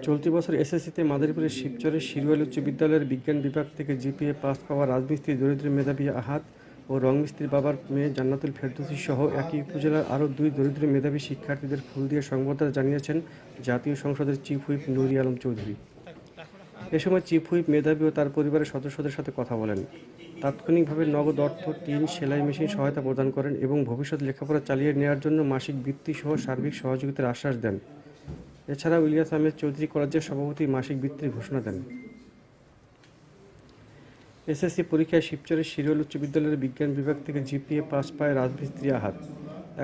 চলতি বছর এসএসসিতে মাদারীপুরের শিবচরের শিরওয়াল উচ্চ বিদ্যালয়ের বিজ্ঞান বিভাগ থেকে জিপিএ পাস পাওয়া রাজমিস্ত্রি দরিদ্র মেধাবী আহাত ও রংমিস্ত্রির বাবার মেয়ে জান্নাতুল ফেরদৌসি সহ একই উপজেলার আরও দুই দরিদ্র মেধাবী শিক্ষার্থীদের ফুল দিয়ে সংবর্ধনা জানিয়েছেন জাতীয় সংসদের চিফ হুইপ নুরি আলম চৌধুরী। এ সময় চিফ হুইপ মেধাবী ও তার পরিবারের সদস্যদের সাথে কথা বলেন। তাৎক্ষণিকভাবে নগদ অর্থ, টিন, সেলাই মেশিন সহায়তা প্রদান করেন এবং ভবিষ্যৎ লেখাপড়া চালিয়ে নেওয়ার জন্য মাসিক বৃত্তি সহ সার্বিক সহযোগিতার আশ্বাস দেন। এছাড়াও ইলিয়াস আহমেদ চৌধুরী কলেজের সভাপতি মাসিক বৃত্তির ঘোষণা দেন। এসএসসি পরীক্ষায় শিবচরের শিরোল উচ্চ বিদ্যালয়ের বিজ্ঞান বিভাগ থেকে জিপিএ পাস পায় রাজমিস্ত্রি আহাত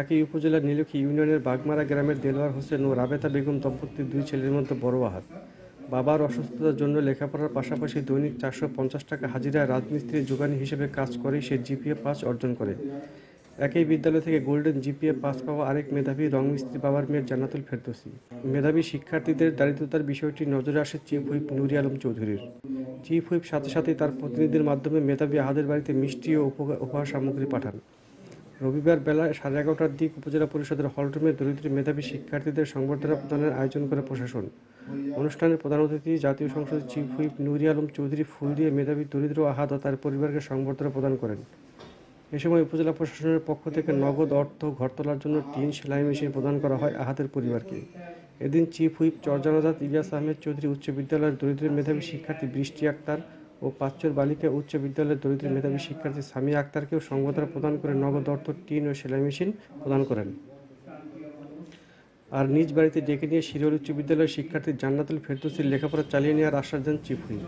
একই উপজেলার নীলক্ষী ইউনিয়নের বাগমারা গ্রামের দেলোয়ার হোসেন ও রাবেতা বেগম দম্পতির দুই ছেলের মধ্যে বড় আহাত বাবার অসুস্থতার জন্য লেখাপড়ার পাশাপাশি দৈনিক চারশো পঞ্চাশ টাকা হাজিরায় রাজমিস্ত্রির যোগানি হিসেবে কাজ করে সে জিপিএ পাস অর্জন করে। একই বিদ্যালয় থেকে গোল্ডেন জিপিএ পাস পাওয়া আরেক মেধাবী রংমিস্ত্রি বাবার মেয়ের জান্নাতুল ফেরদৌসি। মেধাবী শিক্ষার্থীদের দারিদ্রতার বিষয়টি নজরে আসে চিফ হুইপ নুরি আলম চৌধুরীর। চিফ হুইপ সাথে সাথে তার প্রতিনিধির মাধ্যমে মেধাবী আহাদের বাড়িতে মিষ্টি ও উপহার সামগ্রী পাঠান। রবিবার বেলা সাড়ে এগারোটার দিক উপজেলা পরিষদের হলরুমে দরিদ্র মেধাবী শিক্ষার্থীদের সংবর্ধনা প্রদানের আয়োজন করে প্রশাসন। অনুষ্ঠানের প্রধান অতিথি, জাতীয় সংসদের চিফ হুইপ নুরি আলম চৌধুরী ফুল দিয়ে মেধাবী দরিদ্র আহাদ তার পরিবারকে সংবর্ধনা প্রদান করেন। এ সময় উপজেলা প্রশাসনের পক্ষ থেকে নগদ অর্থ ঘর তোলার জন্য টিন সেলাই মেশিন প্রদান করা হয় আহাতের পরিবারকে। এদিন চিফ হুইপ চরজানাজাত ইলিয়াস আহমেদ চৌধুরী উচ্চ বিদ্যালয়ের দরিদ্র মেধাবী শিক্ষার্থী বৃষ্টি আক্তার ও পাঁচচর বালিকা উচ্চ বিদ্যালয়ের দরিদ্র মেধাবী শিক্ষার্থী সামিয়া আক্তারকেও সংবর্ধনা প্রদান করে নগদ অর্থ টিন ও সেলাই মেশিন প্রদান করেন। আর নিজ বাড়িতে ডেকে নিয়ে শিরোল উচ্চ বিদ্যালয়ের শিক্ষার্থী জান্নাতুল ফেরদৌসির লেখাপড়া চালিয়ে নেওয়ার আশ্বাস দেন চিফ হুইপ।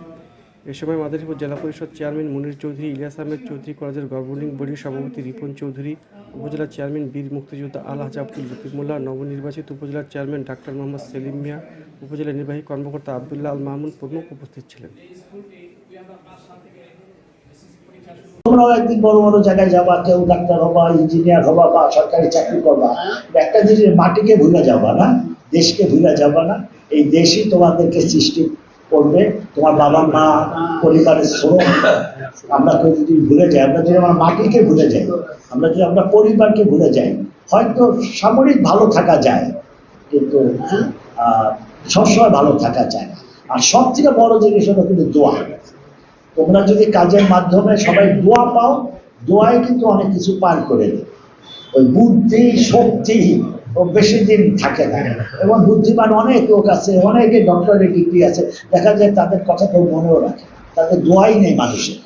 এ সময় মাদারীপুর জেলা পরিষদ চেয়ারম্যান মুনির চৌধুরী, ইলিয়াস আহমেদ চৌধুরী, কলেজের গভর্নিং বডির সভাপতি রিপন চৌধুরী, উপজেলা চেয়ারম্যান বীর মুক্তিযোদ্ধা আলহাজ আব্দুল লতিফুল্লাহ নবনির্বাচিত উপজেলার চেয়ারম্যান ডাক্তার মোহাম্মদ সেলিম মিয়া, উপজেলা নির্বাহী কর্মকর্তা আবদুল্লাহ আল মাহমুদ প্রমুখ উপস্থিত ছিলেন। তোমরাও একদিন বড় বড় জায়গায় যাবা, কেউ ডাক্তার হবা, ইঞ্জিনিয়ার হবা বা সরকারি চাকরি করবা। একটা জিনিস মাটিকে ভুলে যাবা না, দেশকে ভুলে যাবা না। এই দেশই তোমাদেরকে সৃষ্টি করবে। তোমার বাবা, মা, পরিবারের শ্রম আমরা কেউ যদি ভুলে যাই, আমরা যদি আমার মাটিকে ভুলে যাই, আমরা যদি আমরা পরিবারকে ভুলে যাই, হয়তো সামরিক ভালো থাকা যায়, কিন্তু সবসময় ভালো থাকা যায় আর সব থেকে বড় জিনিস হলো কিন্তু দোয়া। তোমরা যদি কাজের মাধ্যমে সবাই দোয়া পাও, দোয়ায় কিন্তু অনেক কিছু পার করে দেয় ওই বুদ্ধি শক্তি ও বেশি দিন থাকে না। এবং বুদ্ধিমান অনেক লোক আছে, অনেকে ডক্টরের ডিগ্রি আছে। দেখা যায় তাদের কথা কেউ মনেও রাখে তাদের দোয়াই নেই মানুষের।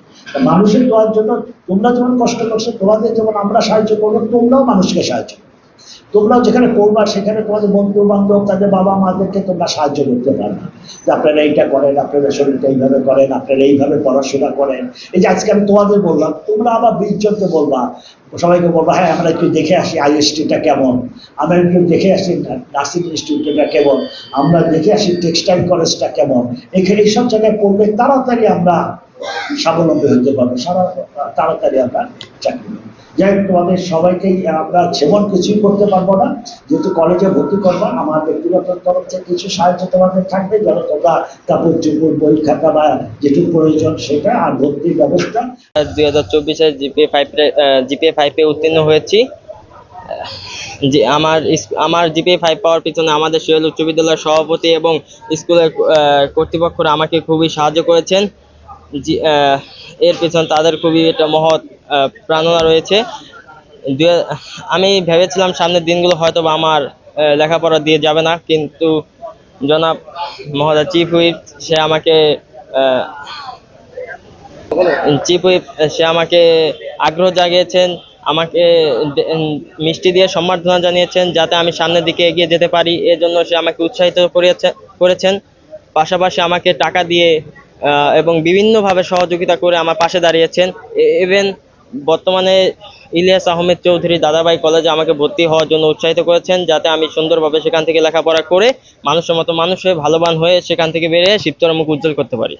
মানুষের দোয়ার জন্য তোমরা যেমন কষ্ট করছ, তোমাদের যেমন আমরা সাহায্য করব, তোমরাও মানুষকে সাহায্য তোমরাও যেখানে করবা সেখানে তোমাদের বন্ধু বান্ধব তাদের বাবা মাদেরকে তোমরা সাহায্য করতে পারবে। যে আপনারা এইটা করেন, আপনারা শরীরটা এইভাবে করেন, আপনারা এইভাবে পড়াশোনা করেন। এই যে আজকে আমি তোমাদের বললাম, তোমরা আবার বিশজনকে বলবা, সবাইকে বলবা হ্যাঁ আমরা একটু দেখে আসি আইএসটিটা কেমন। আমরা একটু দেখে আসি নার্সিং ইনস্টিটিউটটা কেমন। আমরা দেখে আসি টেক্সটাইল কলেজটা কেমন। এখানে এইসব জায়গায় পড়লে তাড়াতাড়ি আমরা স্বাবলম্বী হতে পারব সারা তাড়াতাড়ি আমরা চাকরি যাই হোক, তোমাদের সবাইকেই আমরা সেমন কিছুই করতে পারব না যেহেতু কলেজে ভর্তি করব আমার ব্যক্তিগত তরফ থেকে কিছু সাহায্য তোমাদের থাকবে যেন তোমরা কাপড় চোপড় বই খাতা বা যেটুকু প্রয়োজন সেটা আর ভর্তির ব্যবস্থা। দুই হাজার চব্বিশে জিপিএ ফাইভ জিপিএ ফাইভে উত্তীর্ণ হয়েছি। যে আমার আমার জিপিএ ফাইভ পাওয়ার পিছনে আমাদের শিয়াল উচ্চ বিদ্যালয়ের সভাপতি এবং স্কুলের কর্তৃপক্ষরা আমাকে খুবই সাহায্য করেছেন। এর পিছনে তাদের খুবই একটা মহৎ প্রাণনা রয়েছে। আমি ভেবেছিলাম সামনের দিনগুলো হয়তো বা আমার লেখাপড়া দিয়ে যাবে না, কিন্তু জনাব মহোদয় চিফ হুইপ, সে আমাকে চিফ হুইপ, সে আমাকে আগ্রহ জাগিয়েছেন, আমাকে মিষ্টি দিয়ে সম্বর্ধনা জানিয়েছেন যাতে আমি সামনের দিকে এগিয়ে যেতে পারি। এর জন্য সে আমাকে উৎসাহিত করেছে করেছেন। পাশাপাশি আমাকে টাকা দিয়ে এবং বিভিন্নভাবে সহযোগিতা করে আমার পাশে দাঁড়িয়েছেন। ইভেন বর্তমানে ইলিয়াস আহমেদ চৌধুরী দাদাভাই কলেজে আমাকে ভর্তি হওয়ার জন্য উৎসাহিত করেছেন, যাতে আমি সুন্দরভাবে সেখান থেকে লেখাপড়া করে মানুষের মতো মানুষ হয়ে ভালোবান হয়ে সেখান থেকে বেরিয়ে শিবচর মুখ উজ্জ্বল করতে পারি।